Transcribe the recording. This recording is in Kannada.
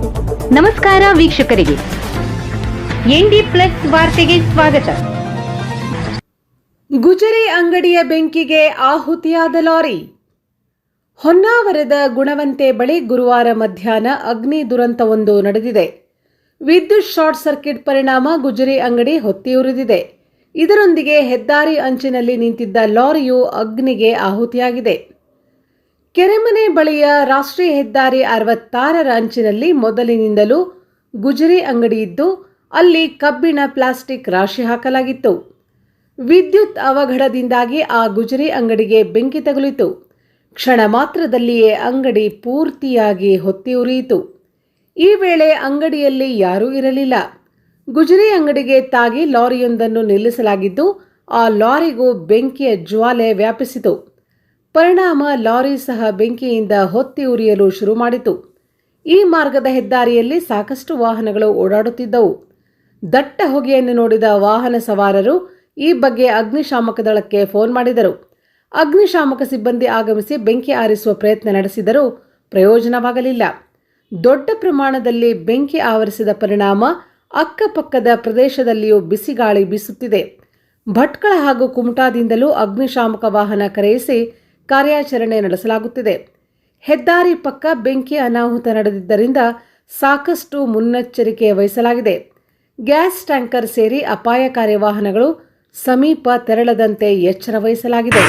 ನಮಸ್ಕಾರ ವೀಕ್ಷಕರಿಗೆ. ಎನ್ಡಿ ಪ್ಲಸ್ ವಾರ್ತೆಗೆ ಸ್ವಾಗತ. ಗುಜರಿ ಅಂಗಡಿಯ ಬೆಂಕಿಗೆ ಆಹುತಿಯಾದ ಲಾರಿ. ಹೊನ್ನಾವರದ ಗುಣವಂತೆ ಬಳಿ ಗುರುವಾರ ಮಧ್ಯಾಹ್ನ ಅಗ್ನಿ ದುರಂತವೊಂದು ನಡೆದಿದೆ. ವಿದ್ಯುತ್ ಶಾರ್ಟ್ ಸರ್ಕ್ಯೂಟ್ ಪರಿಣಾಮ ಗುಜರಿ ಅಂಗಡಿ ಹೊತ್ತಿಯುರಿದಿದೆ ಇದರೊಂದಿಗೆ ಹೆದ್ದಾರಿ ಅಂಚಿನಲ್ಲಿ ನಿಂತಿದ್ದ ಲಾರಿಯು ಅಗ್ನಿಗೆ ಆಹುತಿಯಾಗಿದೆ. ಕೆರೆಮನೆ ಬಳಿಯ ರಾಷ್ಟ್ರೀಯ ಹೆದ್ದಾರಿ ಅರವತ್ತಾರರ ಅಂಚಿನಲ್ಲಿ ಮೊದಲಿನಿಂದಲೂ ಗುಜರಿ ಅಂಗಡಿ ಇದ್ದು, ಅಲ್ಲಿ ಕಬ್ಬಿಣ ಪ್ಲಾಸ್ಟಿಕ್ ರಾಶಿ ಹಾಕಲಾಗಿತ್ತು. ವಿದ್ಯುತ್ ಅವಘಡದಿಂದಾಗಿ ಆ ಗುಜರಿ ಅಂಗಡಿಗೆ ಬೆಂಕಿ ತಗುಲಿತು. ಕ್ಷಣ ಮಾತ್ರದಲ್ಲಿಯೇ ಅಂಗಡಿ ಪೂರ್ತಿಯಾಗಿ ಹೊತ್ತಿ ಉರಿಯಿತು. ಈ ವೇಳೆ ಅಂಗಡಿಯಲ್ಲಿ ಯಾರೂ ಇರಲಿಲ್ಲ. ಗುಜರಿ ಅಂಗಡಿಗೆ ತಾಗಿ ಲಾರಿಯೊಂದನ್ನು ನಿಲ್ಲಿಸಲಾಗಿದ್ದು, ಆ ಲಾರಿಗೂ ಬೆಂಕಿಯ ಜ್ವಾಲೆ ವ್ಯಾಪಿಸಿತು. ಪರಿಣಾಮ ಲಾರಿ ಸಹ ಬೆಂಕಿಯಿಂದ ಹೊತ್ತಿ ಉರಿಯಲು ಶುರು ಮಾಡಿತು. ಈ ಮಾರ್ಗದ ಹೆದ್ದಾರಿಯಲ್ಲಿ ಸಾಕಷ್ಟು ವಾಹನಗಳು ಓಡಾಡುತ್ತಿದ್ದವು. ದಟ್ಟ ಹೊಗೆಯನ್ನು ನೋಡಿದ ವಾಹನ ಸವಾರರು ಈ ಬಗ್ಗೆ ಅಗ್ನಿಶಾಮಕ ದಳಕ್ಕೆ ಫೋನ್ ಮಾಡಿದರು. ಅಗ್ನಿಶಾಮಕ ಸಿಬ್ಬಂದಿ ಆಗಮಿಸಿ ಬೆಂಕಿ ಆರಿಸುವ ಪ್ರಯತ್ನ ನಡೆಸಿದರೂ ಪ್ರಯೋಜನವಾಗಲಿಲ್ಲ. ದೊಡ್ಡ ಪ್ರಮಾಣದಲ್ಲಿ ಬೆಂಕಿ ಆವರಿಸಿದ ಪರಿಣಾಮ ಅಕ್ಕಪಕ್ಕದ ಪ್ರದೇಶದಲ್ಲಿಯೂ ಬಿಸಿಗಾಳಿ ಬೀಸುತ್ತಿದೆ. ಭಟ್ಕಳ ಹಾಗೂ ಕುಮಟಾದಿಂದಲೂ ಅಗ್ನಿಶಾಮಕ ವಾಹನ ಕರೆಯಿಸಿ ಕಾರ್ಯಾಚರಣೆ ನಡೆಸಲಾಗುತ್ತಿದೆ. ಹೆದ್ದಾರಿ ಪಕ್ಕ ಬೆಂಕಿ ಅನಾಹುತ ನಡೆದಿದ್ದರಿಂದ ಸಾಕಷ್ಟು ಮುನ್ನೆಚ್ಚರಿಕೆ ವಹಿಸಲಾಗಿದೆ. ಗ್ಯಾಸ್ ಟ್ಯಾಂಕರ್ ಸೇರಿ ಅಪಾಯಕಾರಿ ವಾಹನಗಳು ಸಮೀಪ ತೆರಳದಂತೆ ಎಚ್ಚರ ವಹಿಸಲಾಗಿದೆ.